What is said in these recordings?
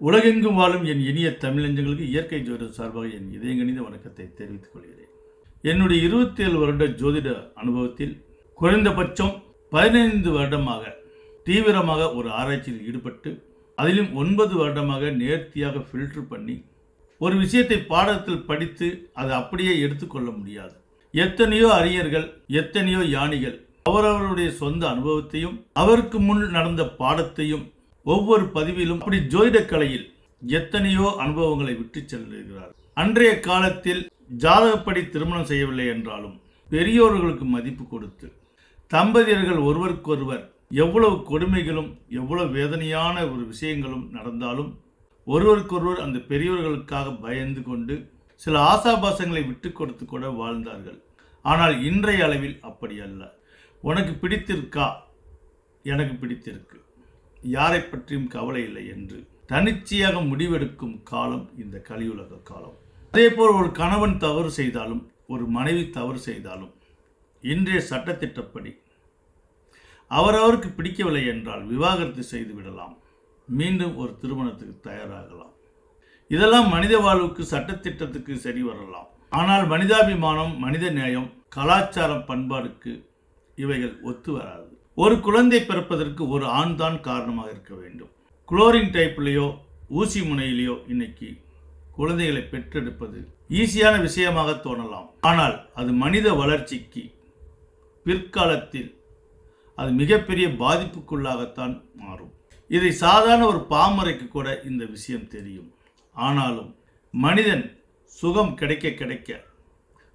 உலகெங்கும் வாழும் என் இனிய தமிழஞ்சங்களுக்கு இயற்கை ஜோதிட சார்பாக என் இதயங்கணித வணக்கத்தை தெரிவித்துக் கொள்கிறேன். என்னுடைய இருபத்தி ஏழு வருட ஜோதிட அனுபவத்தில் குறைந்தபட்சம் பதினைந்து வருடமாக தீவிரமாக ஒரு ஆராய்ச்சியில் ஈடுபட்டு அதிலும் ஒன்பது வருடமாக நேர்த்தியாக ஃபில்டர் பண்ணி ஒரு விஷயத்தை பாடத்தில் படித்து அதை அப்படியே எடுத்துக்கொள்ள முடியாது. எத்தனையோ அறிஞர்கள் எத்தனையோ யானிகள் அவரவருடைய சொந்த அனுபவத்தையும் அவருக்கு முன் நடந்த பாடத்தையும் ஒவ்வொரு பதிவிலும் அப்படி ஜோதிட கலையில் எத்தனையோ அனுபவங்களை விட்டு செல்கிறார் அன்றைய காலத்தில் ஜாதகப்படி திருமணம் செய்யவில்லை என்றாலும் பெரியோர்களுக்கு மதிப்பு கொடுத்து தம்பதியர்கள் ஒருவருக்கொருவர் எவ்வளவு கொடுமைகளும் எவ்வளவு வேதனையான ஒரு விஷயங்களும் நடந்தாலும் ஒருவருக்கொருவர் அந்த பெரியவர்களுக்காக பயந்து கொண்டு சில ஆசாபாசங்களை விட்டு கொடுத்து கூட வாழ்ந்தார்கள். ஆனால் இன்றைய அளவில் அப்படி அல்ல. உனக்கு பிடித்திருக்கா? எனக்கு பிடித்திருக்கு. யாரை பற்றியும் கவலை இல்லை என்று தனிச்சையாக முடிவெடுக்கும் காலம் இந்த கலியுலக காலம். அதேபோல் ஒரு கணவன் தவறு செய்தாலும் ஒரு மனைவி தவறு செய்தாலும் இன்றைய சட்டத்திட்டப்படி அவரவருக்கு பிடிக்கவில்லை என்றால் விவாகரத்து செய்து விடலாம். மீண்டும் ஒரு திருமணத்துக்கு தயாராகலாம். இதெல்லாம் மனித வாழ்வுக்கு சட்டத்திட்டத்துக்கு சரி வரலாம். ஆனால் மனிதாபிமானம் மனித நேயம் கலாச்சாரம் பண்பாடுக்கு இவைகள் ஒத்து வராது. ஒரு குழந்தை பிறப்பதற்கு ஒரு ஆண் தான் காரணமாக இருக்க வேண்டும். குளோரின் டைப்லேயோ ஊசி முனையிலேயோ இன்னைக்கு குழந்தைகளை பெற்றெடுப்பது ஈஸியான விஷயமாக தோணலாம். ஆனால் அது மனித வளர்ச்சிக்கு பிற்காலத்தில் அது மிகப்பெரிய பாதிப்புக்குள்ளாகத்தான் மாறும். இதை சாதாரண ஒரு பாமரைக்கு கூட இந்த விஷயம் தெரியும். ஆனாலும் மனிதன் சுகம் கிடைக்க கிடைக்க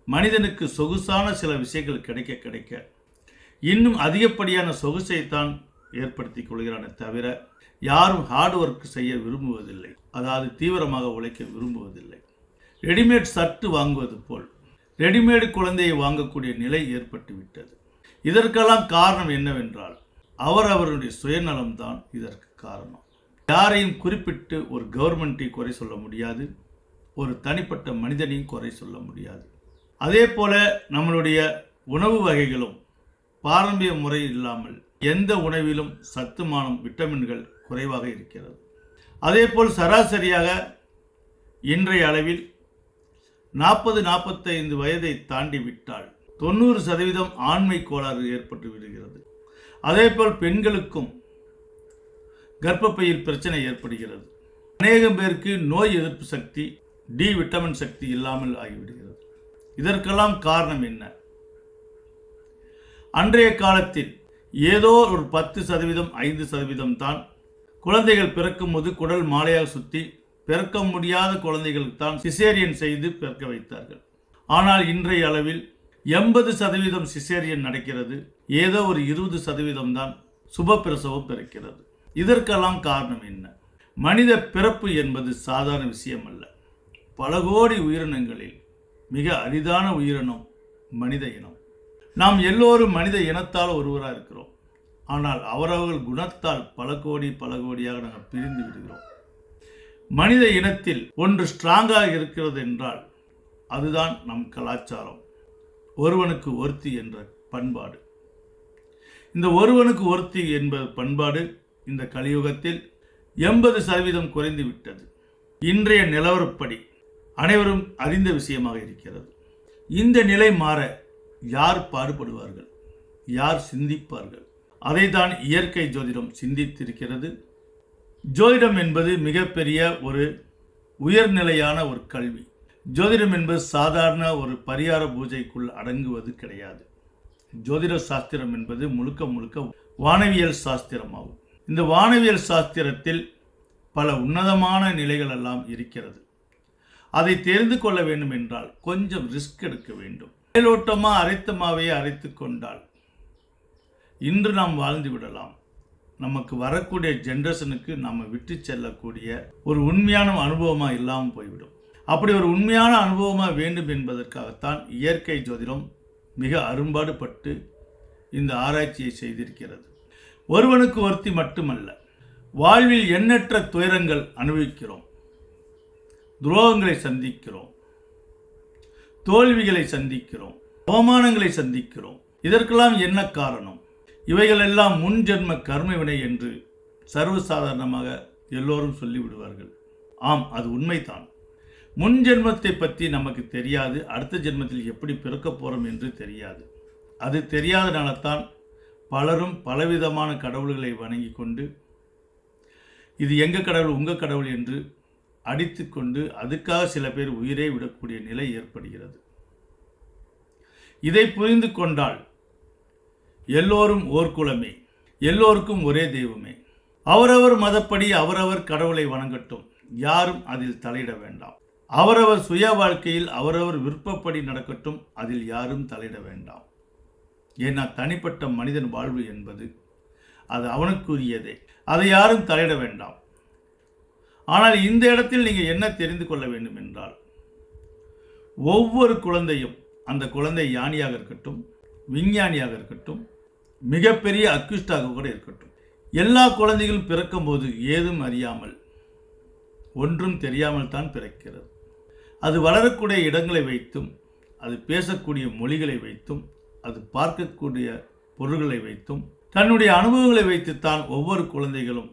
மனிதனுக்கு சொகுசான சில விஷயங்கள் கிடைக்க கிடைக்க இன்னும் அதிகப்படியான சொகுசைத்தான் ஏற்படுத்தி கொள்கிறானே தவிர யாரும் ஹார்ட் ஒர்க் செய்ய விரும்புவதில்லை. அதாவது தீவிரமாக உழைக்க விரும்புவதில்லை. ரெடிமேட் சட்டு வாங்குவது போல் ரெடிமேடு குழந்தையை வாங்கக்கூடிய நிலை ஏற்பட்டு விட்டது இதற்கெல்லாம் காரணம் என்னவென்றால் அவர் அவருடைய சுயநலம்தான் இதற்கு காரணம். யாரையும் குறிப்பிட்டு ஒரு கவர்மெண்ட்டை குறை சொல்ல முடியாது ஒரு தனிப்பட்ட மனிதனையும் குறை சொல்ல முடியாது. அதே போல நம்மளுடைய உணவு வகைகளும் பாரம்பரிய முறை இல்லாமல் எந்த உணவிலும் சத்துமானம் விட்டமின்கள் குறைவாக இருக்கிறது. அதேபோல் சராசரியாக இன்றைய அளவில் நாற்பது நாற்பத்தைந்து வயதை தாண்டி விட்டால் தொண்ணூறு சதவீதம் ஆண்மை கோளாறு ஏற்பட்டு விடுகிறது. அதேபோல் பெண்களுக்கும் கர்ப்பப்பையில் பிரச்சனை ஏற்படுகிறது. அநேகம் பேருக்கு நோய் எதிர்ப்பு சக்தி டி விட்டமின் சக்தி இல்லாமல் ஆகிவிடுகிறது. இதற்கெல்லாம் காரணம் என்ன? அன்றைய காலத்தில் ஏதோ ஒரு பத்து சதவீதம் ஐந்து சதவீதம் தான் குழந்தைகள் பிறக்கும் போது குடல் மாலையாக சுற்றி பிறக்க முடியாத குழந்தைகளுக்கு தான் சிசேரியன் செய்து பிறக்க வைத்தார்கள். ஆனால் இன்றைய அளவில் எண்பது சதவீதம் சிசேரியன் நடக்கிறது. ஏதோ ஒரு இருபது சதவீதம் தான் சுபப்பிரசவம் பிறக்கிறது. இதற்கெல்லாம் காரணம் என்ன? மனித பிறப்பு என்பது சாதாரண விஷயம் அல்ல பல கோடி உயிரினங்களில் மிக அரிதான உயிரினம் மனித இனம். நாம் எல்லோரும் மனித இனத்தால் ஒருவராக இருக்கிறோம். ஆனால் அவரவர்கள் குணத்தால் பல கோடி பல கோடியாக நாங்கள் பிரிந்து விடுகிறோம். மனித இனத்தில் ஒன்று ஸ்ட்ராங்காக இருக்கிறது என்றால் அதுதான் நம் கலாச்சாரம். ஒருவனுக்கு ஒருத்தி என்ற பண்பாடு. இந்த ஒருவனுக்கு ஒருத்தி என்பது பண்பாடு இந்த கலியுகத்தில் எண்பது சதவீதம் குறைந்து விட்டது. இன்றைய நிலவரப்படி அனைவரும் அறிந்த விஷயமாக இருக்கிறது. இந்த நிலை மாற யார் பாடுபடுவார்கள்? யார் சிந்திப்பார்கள்? அதைதான் இயற்கை ஜோதிடம் சிந்தித்திருக்கிறது. ஜோதிடம் என்பது மிகப்பெரிய ஒரு உயர்நிலையான ஒரு கல்வி. ஜோதிடம் என்பது சாதாரண ஒரு பரிகார பூஜைக்குள் அடங்குவது கிடையாது. ஜோதிட சாஸ்திரம் என்பது முழுக்க முழுக்க வானவியல் சாஸ்திரமாகும். இந்த வானவியல் சாஸ்திரத்தில் பல உன்னதமான நிலைகள் எல்லாம் இருக்கிறது. அதை தெரிந்து கொள்ள வேண்டும் என்றால் கொஞ்சம் ரிஸ்க் எடுக்க வேண்டும். மேலோட்டமாக அரைத்த மாவையே அரைத்து கொண்டால் இன்று நாம் வாழ்ந்து விடலாம். நமக்கு வரக்கூடிய ஜென்ரேஷனுக்கு நாம் விட்டு செல்லக்கூடிய ஒரு உண்மையான அனுபவமாக இல்லாமல் போய்விடும். அப்படி ஒரு உண்மையான அனுபவமாக வேண்டும் என்பதற்காகத்தான் இயற்கை ஜோதிடம் மிக அரும்பாடுபட்டு இந்த ஆராய்ச்சியை செய்திருக்கிறது. ஒருவனுக்கு ஒருத்தி மட்டுமல்ல வாழ்வில் எண்ணற்ற துயரங்கள் அனுபவிக்கிறோம் துரோகங்களை சந்திக்கிறோம் தோல்விகளை சந்திக்கிறோம் அவமானங்களை சந்திக்கிறோம். இதற்கெல்லாம் என்ன காரணம்? இவைகளெல்லாம் முன் ஜென்ம என்று சர்வசாதாரணமாக எல்லோரும் சொல்லிவிடுவார்கள். ஆம் அது உண்மைதான். முன் ஜென்மத்தை பற்றி நமக்கு தெரியாது அடுத்த ஜென்மத்தில் எப்படி பிறக்கப் போகிறோம் என்று தெரியாது. அது தெரியாதனால தான் பலரும் பலவிதமான கடவுள்களை வணங்கி கொண்டு இது எங்கள் கடவுள் உங்கள் கடவுள் என்று அடித்து கொண்டு அதுக்காக சில பேர் உயிரை விடக்கூடிய நிலை ஏற்படுகிறது. இதை புரிந்து கொண்டால் எல்லோரும் ஓர் குலமே எல்லோருக்கும் ஒரே தெய்வமே. அவரவர் மதப்படி அவரவர் கடவுளை வணங்கட்டும் யாரும் அதில் தலையிட வேண்டாம். அவரவர் சுய வாழ்க்கையில் அவரவர் விருப்பப்படி நடக்கட்டும் அதில் யாரும் தலையிட வேண்டாம். ஏன்னா தனிப்பட்ட மனிதன் வாழ்வு என்பது அது அவனுக்குரியதே. அதை யாரும் தலையிட வேண்டாம். ஆனால் இந்த இடத்தில் நீங்கள் என்ன தெரிந்து கொள்ள வேண்டும் என்றால் ஒவ்வொரு குழந்தையும் அந்த குழந்தை யானியாக இருக்கட்டும் விஞ்ஞானியாக இருக்கட்டும் மிகப்பெரிய அக்யூஸ்டாக கூட இருக்கட்டும். எல்லா குழந்தைகளும் பிறக்கும்போது ஏதும் அறியாமல் ஒன்றும் தெரியாமல் தான் பிறக்கிறது. அது வளரக்கூடிய இடங்களை வைத்தும் அது பேசக்கூடிய மொழிகளை வைத்தும் அது பார்க்கக்கூடிய பொருள்களை வைத்தும் தன்னுடைய அனுபவங்களை வைத்துத்தான் ஒவ்வொரு குழந்தைகளும்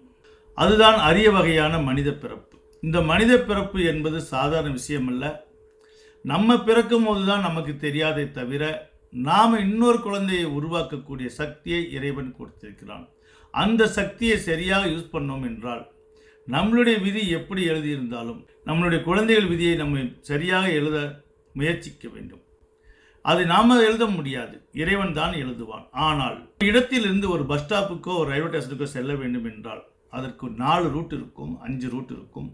அதுதான் அரிய வகையான மனித பிறப்பு. இந்த மனித பிறப்பு என்பது சாதாரண விஷயம் அல்ல நம்ம பிறக்கும் போது தான் நமக்கு தெரியாதே தவிர நாம் இன்னொரு குழந்தையை உருவாக்கக்கூடிய சக்தியை இறைவன் கொடுத்திருக்கிறான். அந்த சக்தியை சரியாக யூஸ் பண்ணோம் என்றால் நம்மளுடைய விதி எப்படி எழுதியிருந்தாலும் நம்மளுடைய குழந்தைகள் விதியை நம்ம சரியாக எழுத முயற்சிக்க வேண்டும். அதை நாம் எழுத முடியாது. இறைவன் தான் எழுதுவான். ஆனால் இடத்திலிருந்து ஒரு பஸ் ஸ்டாப்புக்கோ ஒரு ரயில்வே ஸ்டேஷனுக்கோ செல்ல வேண்டும் என்றால் அதற்கு நாலு ரூட் இருக்கும் அஞ்சு ரூட் இருக்கும்.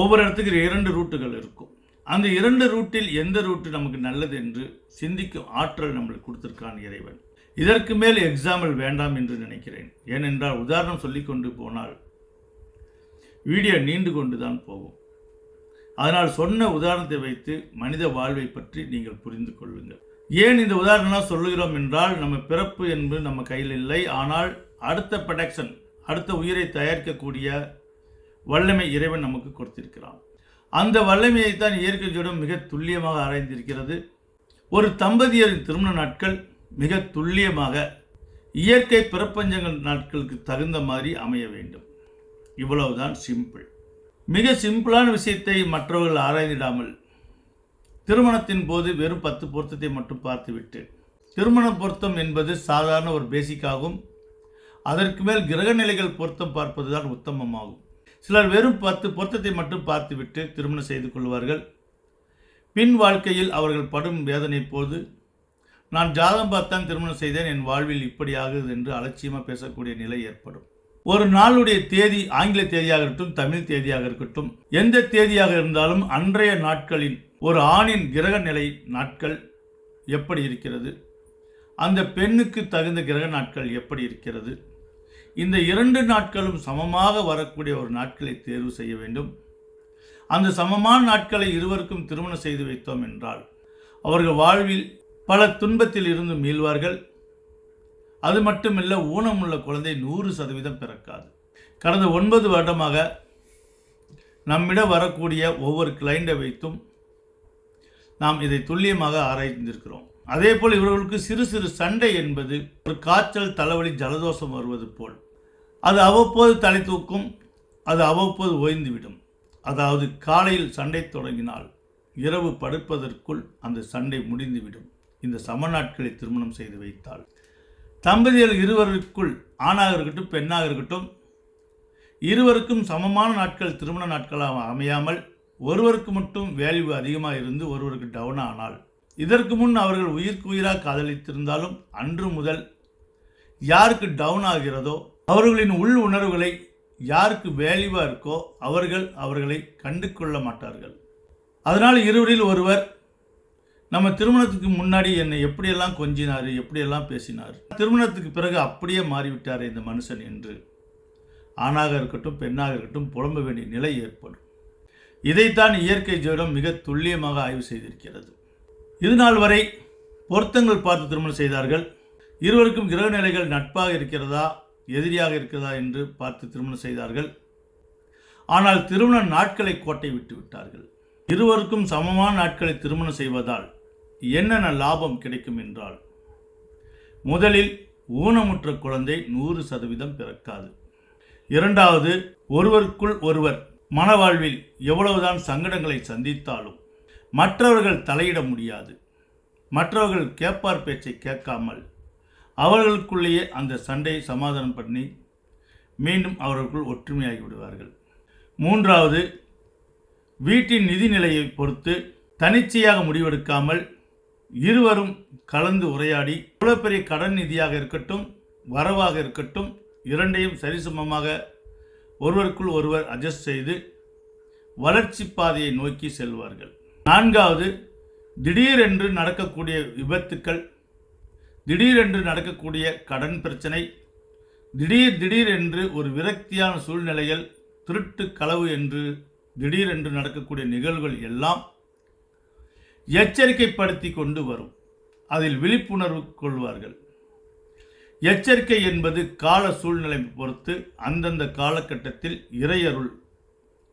ஒவ்வொரு இடத்துக்கு இரண்டு ரூட்டுகள் இருக்கும். அந்த இரண்டு ரூட்டில் எந்த ரூட்டு நமக்கு நல்லது என்று சிந்திக்கும் ஆற்றல் நம்மளுக்கு கொடுத்துருக்கான் இறைவன். இதற்கு மேல் எக்ஸாம்பிள் வேண்டாம் என்று நினைக்கிறேன். ஏனென்றால் உதாரணம் சொல்லிக்கொண்டு போனால் வீடியோ நீண்டு கொண்டு தான் போகும். அதனால் சொன்ன உதாரணத்தை வைத்து மனித வாழ்வை பற்றி நீங்கள் புரிந்து கொள்ளுங்கள். ஏன் இந்த உதாரணம் சொல்லுகிறோம் என்றால் நம்ம பிறப்பு என்பது நம்ம கையில் இல்லை. ஆனால் அடுத்த ப்ரொடக்ஷன் அடுத்த உயிரை தயாரிக்கக்கூடிய வல்லமை இறைவன் நமக்கு கொடுத்திருக்கிறான். அந்த வல்லமையைத்தான் இயற்கை ஜோடம் மிக துல்லியமாக ஆராய்ந்திருக்கிறது. ஒரு தம்பதியரின் திருமண நாட்கள் மிக துல்லியமாக இயற்கை பிரபஞ்சங்கள் நாட்களுக்கு தகுந்த மாதிரி அமைய வேண்டும். இவ்வளவுதான் சிம்பிள் மிக சிம்பிளான விஷயத்தை மற்றவர்கள் ஆராய்ந்திடாமல் திருமணத்தின் போது வெறும் பத்து பொருத்தத்தை மட்டும் பார்த்துவிட்டு திருமண பொருத்தம் என்பது சாதாரண ஒரு பேசிக்காகும் அதற்கு மேல் கிரக நிலைகள் பொருத்தம் பார்ப்பதுதான் உத்தமமாகும். சிலர் வெறும் பத்து பொருத்தத்தை மட்டும் பார்த்துவிட்டு திருமணம் செய்து கொள்வார்கள். பின் வாழ்க்கையில் அவர்கள் படும் வேதனை போது நான் ஜாதகம் பார்த்தான் திருமணம் செய்தேன் என் வாழ்வில் இப்படி ஆகுது என்று அலட்சியமாக பேசக்கூடிய நிலை ஏற்படும். ஒரு நாளுடைய தேதி ஆங்கில தேதியாக இருக்கட்டும் தமிழ் தேதியாக இருக்கட்டும் எந்த தேதியாக இருந்தாலும் அன்றைய நாட்களில் ஒரு ஆணின் கிரக நிலை நாட்கள் எப்படி இருக்கிறது? அந்த பெண்ணுக்கு தகுந்த கிரக நாட்கள் எப்படி இருக்கிறது? இந்த இரண்டு நாட்களும் சமமாக வரக்கூடிய ஒரு நாட்களை தேர்வு செய்ய வேண்டும். அந்த சமமான நாட்களை இருவருக்கும் திருமணம் செய்து வைத்தோம் என்றால் அவர்கள் வாழ்வில் பல துன்பத்தில் இருந்து மீள்வார்கள். அது மட்டுமில்ல ஊனமுள்ள குழந்தை நூறு சதவீதம் பிறக்காது. கடந்த ஒன்பது வருடமாக நம்மிடம் வரக்கூடிய ஒவ்வொரு கிளைண்டை வைத்தும் நாம் இதை துல்லியமாக ஆராய்ந்திருக்கிறோம். அதே போல் இவர்களுக்கு சிறு சிறு சண்டை என்பது ஒரு காய்ச்சல் தலைவலி ஜலதோஷம் வருவது போல். அது அவ்வப்போது தலை தூக்கும் அது அவ்வப்போது ஓய்ந்துவிடும் அதாவது காலையில் சண்டை தொடங்கினால் இரவு படுப்பதற்குள் அந்த சண்டை முடிந்துவிடும் இந்த சம நாட்களை திருமணம் செய்து வைத்தால் தம்பதியர் இருவருக்குள் ஆணாக இருக்கட்டும் பெண்ணாக இருக்கட்டும் இருவருக்கும் சமமான நாட்கள் திருமண நாட்களாக அமையாமல் ஒருவருக்கு மட்டும் வேல்யூ அதிகமாக இருந்து ஒருவருக்கு டவுன் ஆனால் இதற்கு முன் அவர்கள் உயிருக்கு உயிராக காதலித்திருந்தாலும் அன்று முதல் யாருக்கு டவுன் ஆகிறதோ அவர்களின் உள் உணர்வுகளை யாருக்கு வேலிவாக இருக்கோ அவர்கள் அவர்களை கண்டு கொள்ள மாட்டார்கள். அதனால் இருவரில் ஒருவர் நம்ம திருமணத்துக்கு முன்னாடி என்னை எப்படியெல்லாம் கொஞ்சினார் எப்படியெல்லாம் பேசினார் திருமணத்துக்கு பிறகு அப்படியே மாறிவிட்டார் இந்த மனுஷன் என்று ஆணாக இருக்கட்டும் பெண்ணாக இருக்கட்டும் புலம்ப வேண்டிய நிலை ஏற்படும். இதைத்தான் இயற்கை ஜோடம் மிக துல்லியமாக ஆய்வு செய்திருக்கிறது. இது நாள் வரை பொருத்தங்கள் பார்த்து திருமணம் செய்தார்கள். இருவருக்கும் கிரக நிலைகள் நட்பாக இருக்கிறதா எதிரியாக இருக்கிறதா என்று பார்த்து திருமணம் செய்தார்கள். ஆனால் திருமண நாட்களை கோட்டை விட்டு விட்டார்கள். இருவருக்கும் சமமான நாட்களை திருமணம் செய்வதால் என்னென்ன லாபம் கிடைக்கும் என்றால் முதலில் ஊனமுற்ற குழந்தை நூறு சதவீதம் பிறக்காது. இரண்டாவது ஒருவருக்குள் ஒருவர் மனவாழ்வில் எவ்வளவுதான் சங்கடங்களை சந்தித்தாலும் மற்றவர்கள் தலையிட முடியாது. மற்றவர்கள் கேட்பார் பேச்சை கேட்காமல் அவர்களுக்குள்ளேயே அந்த சண்டையை சமாதானம் பண்ணி மீண்டும் அவர்களுக்குள் ஒற்றுமையாகி விடுவார்கள். மூன்றாவது வீட்டின் நிதி நிலையை பொறுத்து தனிச்சையாக முடிவெடுக்காமல் இருவரும் கலந்து உரையாடி இவ்வளோ பெரிய கடன் நிதியாக இருக்கட்டும் வரவாக இருக்கட்டும் இரண்டையும் சரிசமமாக ஒருவருக்குள் ஒருவர் அட்ஜஸ்ட் செய்து வளர்ச்சி பாதையை நோக்கி செல்வார்கள். நான்காவது திடீரென்று நடக்கக்கூடிய விபத்துக்கள் திடீரென்று நடக்கக்கூடிய கடன் பிரச்சனை திடீர் திடீர் என்று ஒரு விரக்தியான சூழ்நிலைகள் திருட்டு களவு என்று திடீரென்று நடக்கக்கூடிய நிகழ்வுகள் எல்லாம் எச்சரிக்கைப்படுத்தி கொண்டு வரும். அதில் விழிப்புணர்வு கொள்வார்கள். எச்சரிக்கை என்பது கால சூழ்நிலை பொறுத்து அந்தந்த காலகட்டத்தில் இறையருள்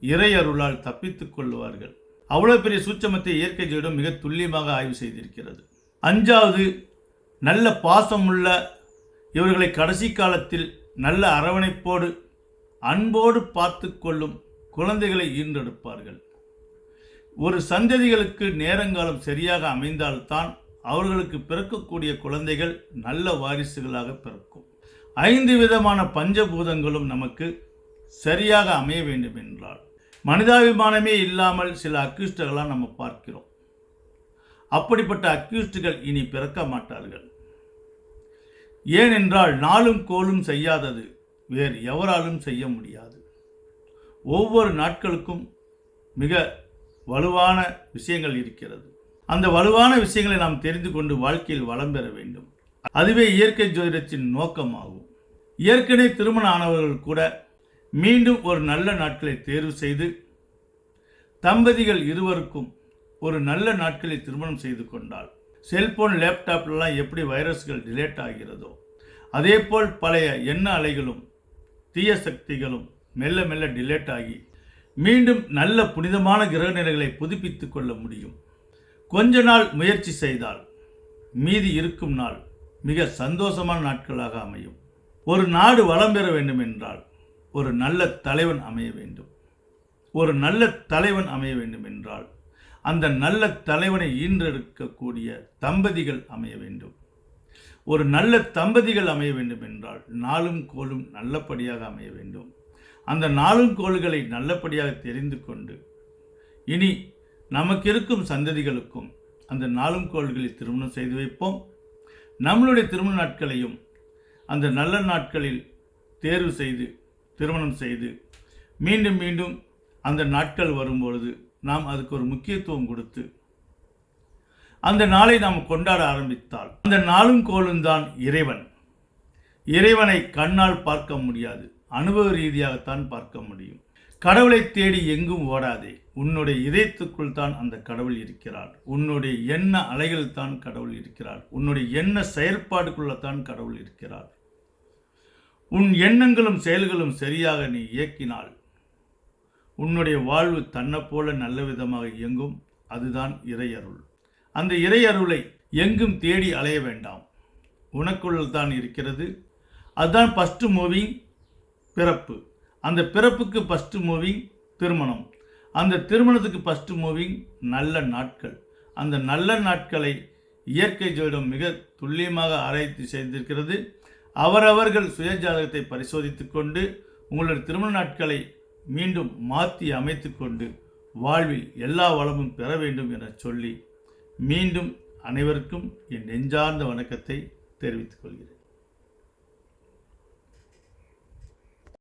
இறையருளால் தப்பித்துக் கொள்வார்கள். அவ்வளவு பெரிய சூட்சமத்தை இயற்கை ஜோதிடம் மிக துல்லியமாக ஆய்வு செய்திருக்கிறது. அஞ்சாவது நல்ல பாசமுள்ள இவர்களை கடைசி காலத்தில் நல்ல அரவணைப்போடு அன்போடு பார்த்து கொள்ளும் குழந்தைகளை ஈன்றெடுப்பார்கள். ஒரு சந்ததிகளுக்கு நேரங்காலம் சரியாக அமைந்தால்தான் அவர்களுக்கு பிறக்கக்கூடிய குழந்தைகள் நல்ல வாரிசுகளாக பிறக்கும். ஐந்து விதமான பஞ்சபூதங்களும் நமக்கு சரியாக அமைய வேண்டும் என்றால் மனிதாபிமானமே இல்லாமல் சில அக்யூஸ்டுகளாக நம்ம பார்க்கிறோம். அப்படிப்பட்ட அக்யூஸ்டுகள் இனி பிறக்க மாட்டார்கள். ஏனென்றால் நாளும் கோலும் செய்யாதது வேறு எவராலும் செய்ய முடியாது. ஒவ்வொரு நாட்களுக்கும் மிக வலுவான விஷயங்கள் இருக்கிறது. அந்த வலுவான விஷயங்களை நாம் தெரிந்து கொண்டு வாழ்க்கையில் வளம் பெற வேண்டும். அதுவே இயற்கை ஜோதிடத்தின் நோக்கமாகும். ஏற்கனவே திருமணம் ஆனவர்கள் கூட மீண்டும் ஒரு நல்ல நாட்களை தேர்வு செய்து தம்பதிகள் இருவருக்கும் ஒரு நல்ல நாட்களை திருமணம் செய்து கொண்டால் செல்போன் லேப்டாப்லலாம் எப்படி வைரஸ்கள் டிலேட் ஆகிறதோ அதே போல் பழைய எண்ண அலைகளும் தீய சக்திகளும் மெல்ல மெல்ல டிலேட் ஆகி மீண்டும் நல்ல புனிதமான கிரகநிலைகளை புதுப்பித்து கொள்ள முடியும். கொஞ்ச நாள் முயற்சி செய்தால் மீதி இருக்கும் நாள் மிக சந்தோஷமான நாட்களாக அமையும். ஒரு நாடு வளம் பெற வேண்டும் என்றால் ஒரு நல்ல தலைவன் அமைய வேண்டும். ஒரு நல்ல தலைவன் அமைய வேண்டும் என்றால் அந்த நல்ல தலைவனை ஈன்றெடுக்கக்கூடிய தம்பதிகள் அமைய வேண்டும். ஒரு நல்ல தம்பதிகள் அமைய வேண்டும் என்றால் நாளும் கோலும் நல்லபடியாக அமைய வேண்டும். அந்த நாளும் கோள்களை நல்லபடியாக தெரிந்து கொண்டு இனி நமக்கு இருக்கும் சந்ததிகளுக்கும் அந்த நாளும் கோள்களை திருமணம் செய்து வைப்போம். நம்மளுடைய திருமண நாட்களையும் அந்த நல்ல நாட்களில் தேர்வு செய்து திருமணம் செய்து மீண்டும் மீண்டும் அந்த நாட்கள் வரும்பொழுது நாம் அதுக்கு ஒரு முக்கியத்துவம் கொடுத்து அந்த நாளை நாம் கொண்டாட ஆரம்பித்தால் அந்த நாளும் கோலும் தான் இறைவன். இறைவனை கண்ணால் பார்க்க முடியாது. அனுபவ ரீதியாகத்தான் பார்க்க முடியும். கடவுளை தேடி எங்கும் ஓடாதே. உன்னுடைய இதயத்துக்குள் தான் அந்த கடவுள் இருக்கிறார். உன்னுடைய எண்ண அலைகள் தான் கடவுள் இருக்கிறார். உன்னுடைய எண்ண செயற்பாடுக்குள்ள தான் கடவுள் இருக்கிறார். உன் எண்ணங்களும் செயல்களும் சரியாக நீ இயக்கினால் உன்னுடைய வாழ்வு தன்னைப்போல நல்ல விதமாக இயங்கும். அதுதான் இறையருள். அந்த இறையருளை எங்கும் தேடி அலைய வேண்டாம். உனக்குள் தான் இருக்கிறது. அதுதான் ஃபஸ்ட்டு மூவிங் பிறப்பு. அந்த பிறப்புக்கு ஃபஸ்ட்டு மூவிங் திருமணம். அந்த திருமணத்துக்கு ஃபஸ்ட்டு மூவிங் நல்ல நாட்கள். அந்த நல்ல நாட்களை இயற்கை ஜோதிடம் மிக துல்லியமாக ஆராய்ச்சி செய்திருக்கிறது. அவரவர்கள் சுயஜாதகத்தை பரிசோதித்து கொண்டு உங்களுடைய திருமண நாட்களை மீண்டும் மாற்றி அமைத்து கொண்டு வாழ்வில் எல்லா வளமும் பெற வேண்டும் என சொல்லி மீண்டும் அனைவருக்கும் என் நெஞ்சார்ந்த வணக்கத்தை தெரிவித்துக் கொள்கிறேன்.